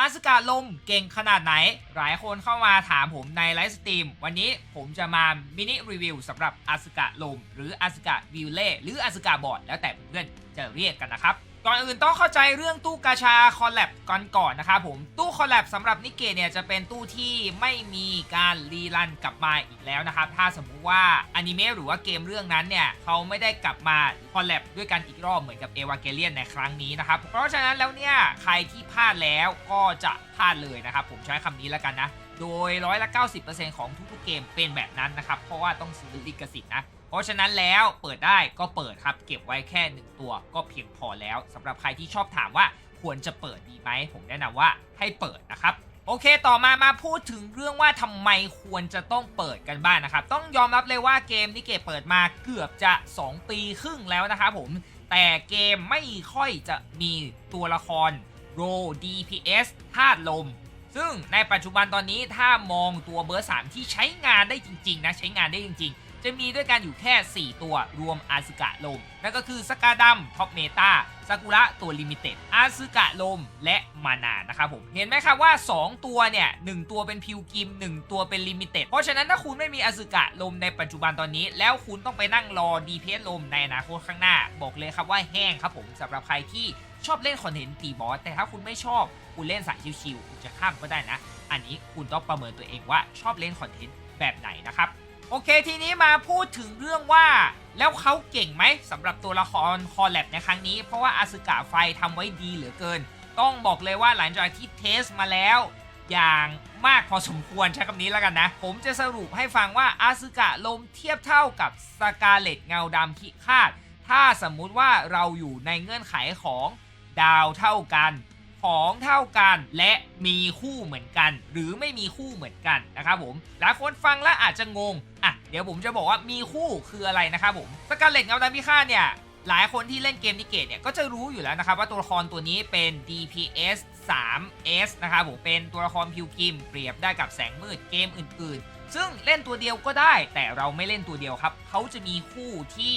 อาสกาลมเก่งขนาดไหน หลายคนเข้ามาถามผมในไลฟ์สตรีม วันนี้ผมจะมามินิรีวิวสำหรับอาสกาลมหรืออาสกาวิลเล่หรืออาสกาบอร์ดแล้วแต่เพื่อนๆจะเรียกกันนะครับ ก่อนอื่นต้องเข้าใจเรื่องตู้กาชาคอลแลบก่อนก่อนนะครับผมตู้คอลแลบสำหรับนิเกะเนี่ยจะเป็นตู้ที่ไม่มีการรีรันกลับมาอีกแล้วนะครับถ้าสมมุติว่าอนิเมะหรือว่าเกมเรื่องนั้นเนี่ยเขาไม่ได้กลับมาคอลแลบด้วยกันอีกรอบเหมือนกับเอวาเกเลียนในครั้งนี้นะครับเพราะฉะนั้นแล้วเนี่ยใครที่พลาดแล้วก็จะพลาดเลยนะครับผมใช้คำนี้แล้วกันนะโดยร้อยละ90%ของทุกๆเกมเป็นแบบนั้นนะครับเพราะว่าต้องซื้อลิขสิทธิ์นะ เพราะฉะนั้นแล้วเปิดได้ก็เปิดครับ เก็บไว้แค่ 1 ตัวก็เพียงพอแล้วสำหรับใครที่ชอบถามว่าควรจะเปิดดีไหม ผมแนะนำว่าให้เปิดนะครับโอเค ต่อมามาพูดถึงเรื่องว่าทำไมควรจะต้องเปิดกันบ้างนะครับ ต้องยอมรับเลยว่าเกมนี้เกเปิดมาเกือบจะ 2 ปีครึ่งแล้วนะครับผม แต่เกมไม่ค่อยจะมีตัวละครโร DPS ธาตุลม ซึ่งในปัจจุบันตอนนี้ถ้ามองตัวเบอร์ 3 ที่ใช้งานได้จริง ๆ นะ ใช้งานได้จริง ๆ จะมีด้วยกันอยู่แค่ 4 ตัวรวมอาซึกะลม นั่นก็คือสกาดัมท็อปเมตาซากุระตัวลิมิเต็ดอาซึกะลมและมานานะครับผม เห็นไหมครับว่า 2 ตัวเนี่ย1ตัวเป็นพิวกิม 1 ตัวเป็นลิมิเต็ดเพราะฉะนั้นถ้าคุณไม่มีอาซึกะลมในปัจจุบันตอนนี้ แล้วคุณต้องไปนั่งรอ DPS ลมในอนาคตข้างหน้า บอกเลยครับว่าแห้งครับผมสำหรับใครที่ชอบเล่นคอนเทนต์ตีบอส แต่ถ้าคุณไม่ชอบ คุณเล่นสายชิวๆคุณจะข้ามก็ได้นะ อันนี้คุณต้องประเมินตัวเองว่าชอบเล่นคอนเทนต์แบบไหนนะครับ โอเคทีนี้มาพูดถึงเรื่องว่า แล้วเขาเก่งไหมสำหรับตัวละครคอลแลบในครั้งนี้ เพราะว่าอาสึกะไฟทำไว้ดีเหลือเกิน ต้องบอกเลยว่าหลังจากที่เทสมาแล้ว อย่างมากพอสมควรใช้คำนี้แล้วกันนะ ผมจะสรุปให้ฟังว่าอาสึกะลมเทียบเท่ากับสกาเลตเงาดำพิฆาต ถ้าสมมุติว่าเราอยู่ในเงื่อนไขของดาวเท่ากัน ของเท่ากันและมีคู่เหมือนกัน หรือไม่มีคู่เหมือนกันนะครับผมหลายคนฟังแล้วอาจจะงงอะเดี๋ยวผมจะบอกว่ามีคู่คืออะไรนะครับผมสกาเลตเงาดำพิฆาตเนี่ยหลายคนที่เล่นเกมนิเกตเนี่ยก็จะรู้อยู่แล้วนะครับว่าตัวละครตัวนี้เป็น DPS 3S นะครับผมเป็นตัวละครพิวกิมเปรียบได้กับแสงมืดเกมอื่นๆ ซึ่งเล่นตัวเดียวก็ได้ แต่เราไม่เล่นตัวเดียวครับเขาจะมีคู่ที่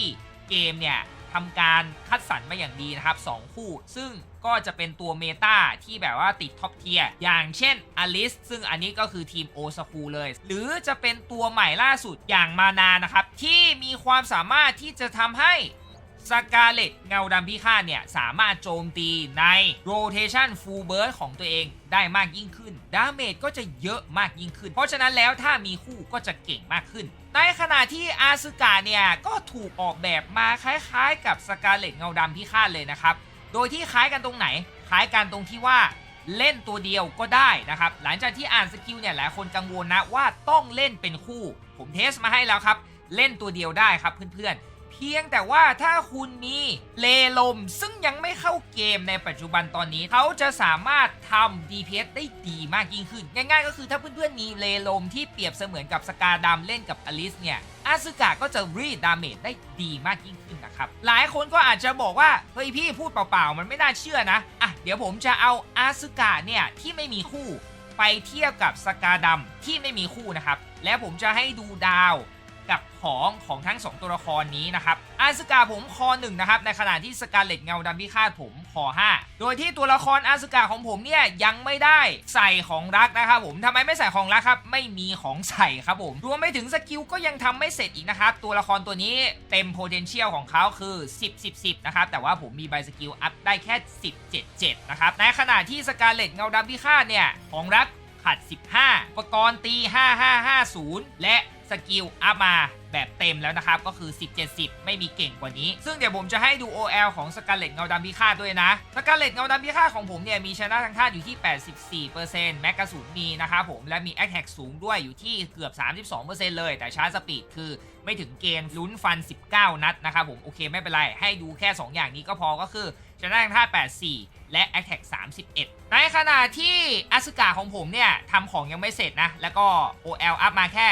เกมเนี่ย ทำการคัดสรรมาอย่างดีนะครับ 2 คู่ ซึ่งก็จะเป็นตัวเมตาที่แบบว่าติดท็อปเทียร์อย่างเช่นอลิสซึ่งอันนี้ก็คือทีมโอสคูเลย หรือจะเป็นตัวใหม่ล่าสุดอย่างมานานะครับ ที่มีความสามารถที่จะทำให้ สกาเลตเงาดำพิฆาตเนี่ย สามารถโจมตีใน Rotation Full Burst ของตัวเองได้มากยิ่งขึ้น ดาเมจก็จะเยอะมากยิ่งขึ้น เพราะฉะนั้นแล้วถ้ามีคู่ก็จะเก่งมากขึ้น ในขณะที่อาซึกะเนี่ย ก็ถูกออกแบบมาคล้ายๆ กับสกาเลตเงาดำพิฆาตเลยนะครับ โดยที่คล้ายกันตรงไหน คล้ายกันตรงที่ว่าเล่นตัวเดียวก็ได้นะครับ หลังจากที่อ่านสกิลเนี่ยหลายคนกังวลนะว่าต้องเล่นเป็นคู่ ผมเทสมาให้แล้วครับ เล่นตัวเดียวได้ครับเพื่อนๆ เพียงแต่ว่าถ้าคุณมีเลลมซึ่งยังไม่เข้าเกมในปัจจุบันตอนนี้ เขาจะสามารถทำ DPS ได้ดีมากยิ่งขึ้น ง่ายๆ ก็คือถ้าเพื่อนๆมีเลลมที่เปรียบเสมือนกับสกาดำเล่นกับอลิสเนี่ยอาซึกะก็จะรีดดาเมจได้ดีมากยิ่งขึ้นนะครับ หลายคนก็อาจจะบอกว่า เฮ้ยพี่พูดเปล่าๆ มันไม่น่าเชื่อนะ อะ เดี๋ยวผมจะเอาอาซึกะเนี่ย ที่ไม่มีคู่ ไปเทียบกับสกาดำที่ไม่มีคู่นะครับ แล้วผมจะให้ดูดาว กับของของทั้ง 2 ตัวละครนี้นะครับอาสกาผมคอ1นะครับในขณะที่สกาเลตเงาดำพิฆาตผมคอ5โดยที่ตัวละครอาสกาของผมเนี่ยยังไม่ได้ใส่ของรักนะครับผมทำไมไม่ใส่ของรักครับ ไม่มีของใส่ครับผมรวมไปถึงสกิลก็ยังทำไม่เสร็จอีกนะครับตัวละครตัวนี้เต็ม potential ของเขาคือ 10 10 10นะครับแต่ว่าผมมีใบสกิลอัพได้แค่ 10 7 7นะครับในขณะที่สกาเลตเงาดำพิฆาตเนี่ยของรัก ขัด 15 อุปกรณ์ตี 5550 และสกิลอัพมาแบบเต็มแล้วนะครับ ก็คือ 10 70 ไม่มีเก่งกว่านี้ ซึ่งเดี๋ยวผมจะให้ดู OL ของสกาเลตเงาดำพิฆาตด้วยนะสกาเลตเงาดำพิฆาตของผมเนี่ย มีชนะทางท่าอยู่ที่ 84%แม็กกาสูนมีนะครับผม และมีแอคแท็กสูงด้วยอยู่ที่เกือบ 32%เลย แต่ชาร์จสปีดคือไม่ถึงเกณฑ์ลุ้นฟัน 19 นัดนะครับผม โอเคไม่เป็นไร ให้ดูแค่ 2 อย่างนี้ก็พอก็คือ ชนะทางท่า 84 และ a t t a c 31 ในขณะที่อาสกาของผมเนี่ยทำของยังไม่เสร็จนะ แล้วก็ OL อัพมาแค่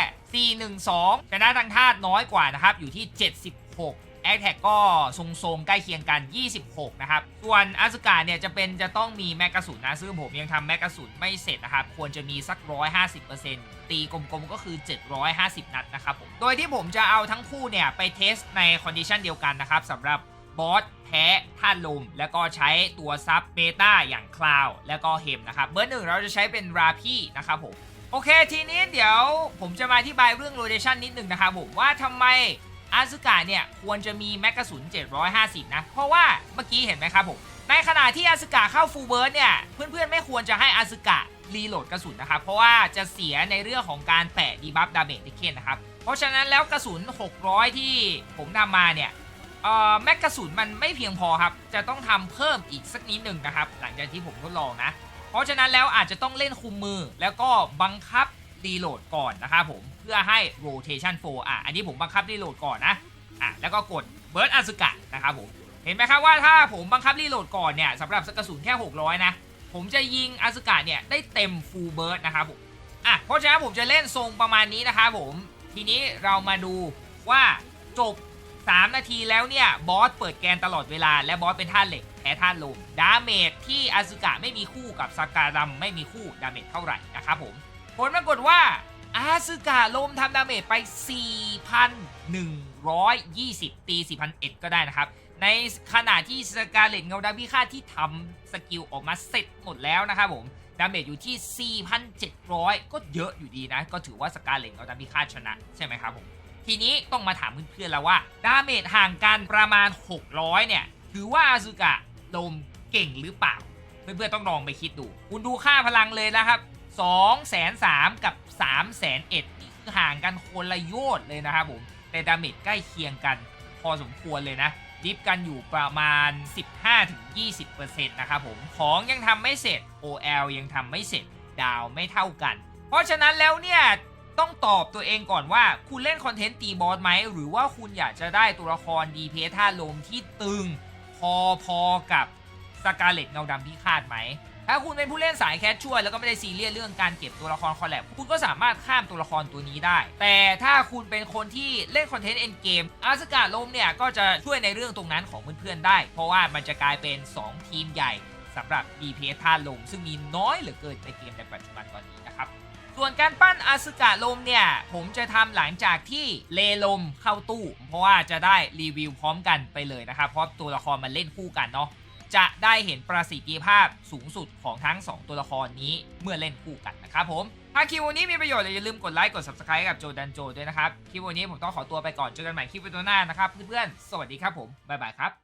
412 ชนะทางท่าน้อยกว่านะครับ อยู่ที่ 76 a t t a c ก็ทรงๆ ใกล้เคียงกัน 26 นะครับ ส่วนอาสกาเนี่ยจะเป็นจะต้องมีแมกกาสุนนะ ซึ่งผมยังทำแมกกาสุนไม่เสร็จนะครับ ควรจะมีสัก 150%ตีกลมๆ ก็คือ 750 นัดนะครับผม โดยที่ผมจะเอาทั้งคู่เนี่ย ไปเทสในคอนดิชันเดียวกันนะครับสำหรับ บอสแพ้ท่านลม แล้วก็ใช้ตัวซับเบต้าอย่างคลาวแล้วก็เฮมนะครับเบอร์หนึ่งเราจะใช้เป็นราพี่นะครับผมโอเคทีนี้เดี๋ยวผมจะมาอธิบายเรื่องโรเ t ชันนิดหนึ่งนะครับผมว่าทำไมอาซึกะเนี่ยควรจะมีแมกกาสุน 750 นะ เพราะว่าเมื่อกี้เห็นไหมครับผม ในขณะที่อาซึกะเข้าฟูลเบิร์ดเนี่ย เพื่อนๆ ไม่ควรจะให้อาซึกะรีโหลดกระสุนนะครับ เพราะว่าจะเสียในเรื่องของการแปะดีบัฟดาเมจที่เคนนะครับ เพราะฉะนั้นแล้วกระสุน 600 ที่ผมทำมาเนี่ย แม็กกระสุนมันไม่เพียงพอครับ จะต้องทำเพิ่มอีกสักนิดหนึ่งนะครับ หลังจากที่ผมทดลองนะ เพราะฉะนั้นแล้วอาจจะต้องเล่นคุมมือ แล้วก็บังคับรีโหลดก่อนนะครับผมเพื่อให้ rotation 4อะอันนี้ผมบังคับรีโหลดก่อนนะอะแล้วก็กดเบิร์ดอาซึกะนะครับผมเห็นไหมครับว่าถ้าผมบังคับรีโหลดก่อนเนี่ยสำหรับกระสุนแค่ 600 นะ ผมจะยิงอาซึกะเนี่ยได้เต็ม full burst นะครับผมอะเพราะฉะนั้นผมจะเล่นทรงประมาณนี้นะครับผมทีนี้เรามาดูว่าจบ 3 นาทีแล้วเนี่ย บอสเปิดแกนตลอดเวลา และบอสเป็นท่าเหล็กแพ้ท่าลมดาเมจที่อาซึกะไม่มีคู่กับสการัมไม่มีคู่ดาเมจเท่าไหร่นะครับผม ผลปรากฏว่าอาซึกะลมทำดาเมจไป 4,120 ตี 4,001 ก็ได้นะครับ ในขณะที่สกาเลตเงาดาบิฆาตที่ทำสกิลออกมาเสร็จหมดแล้วนะครับผมดาเมจอยู่ที่ 4,700 ก็เยอะอยู่ดีนะ ก็ถือว่าสกาเลตเงาดาบิฆาตชนะใช่ไหมครับผม ทีนี้ต้องมาถามเพื่อนๆแล้วว่า ดาเมจห่างกันประมาณ 600 เนี่ย ถือว่าอาซึกะลมเก่งหรือเปล่า เพื่อนๆต้องลองไปคิดดู คุณดูค่าพลังเลยนะครับ2 0 0 0กับ3 1 0 0 0นี่คือห่างกันคนละโยชน์เลยนะครับผม แต่ดาเมจใกล้เคียงกัน พอสมควรเลยนะดิฟกันอยู่ประมาณ 15-20%นะครับผม ของยังทำไม่เสร็จ OL ยังทำไม่เสร็จ ดาวไม่เท่ากัน เพราะฉะนั้นแล้วเนี่ย ต้องตอบตัวเองก่อนว่าคุณเล่นคอนเทนต์ตีบอสไหม หรือว่าคุณอยากจะได้ตัวละครดีเพท่าลมที่ตึง พอๆกับสกาเลตเงาดำพิฆาตไหม ถ้าคุณเป็นผู้เล่นสายแคชช่วยแล้วก็ไม่ได้ซีเรียสเรื่องการเก็บตัวละครคอลแลบคุณก็สามารถข้ามตัวละครตัวนี้ได้ แต่ถ้าคุณเป็นคนที่เล่นคอนเทนต์เอ็นเกมอาสกาลมเนี่ยก็จะช่วยในเรื่องตรงนั้นของเพื่อนๆได้ เพราะว่ามันจะกลายเป็น 2 ทีมใหญ่สำหรับ DPS ท่าลมซึ่งมีน้อยเหลือเกินในเกมในปัจจุบันตอนนี้นะครับ ส่วนการปั้นอาสึกะลมเนี่ย ผมจะทำหลังจากที่เลลมเข้าตู้ เพราะว่าจะได้รีวิวพร้อมกันไปเลยนะครับ เพราะตัวละครมันเล่นคู่กันเนาะจะได้เห็นประสิทธิภาพสูงสุดของทั้ง 2 ตัวละครนี้เมื่อเล่นคู่กันนะครับผม ถ้าคลิปวันนี้มีประโยชน์อย่าลืมกดไลค์กด subscribe กับโจดันโจด้วยนะครับ คลิปวันนี้ผมต้องขอตัวไปก่อนเจอกันใหม่คลิปวิดีโอหน้านะครับเพื่อนๆ สวัสดีครับผม บ๊ายบายครับ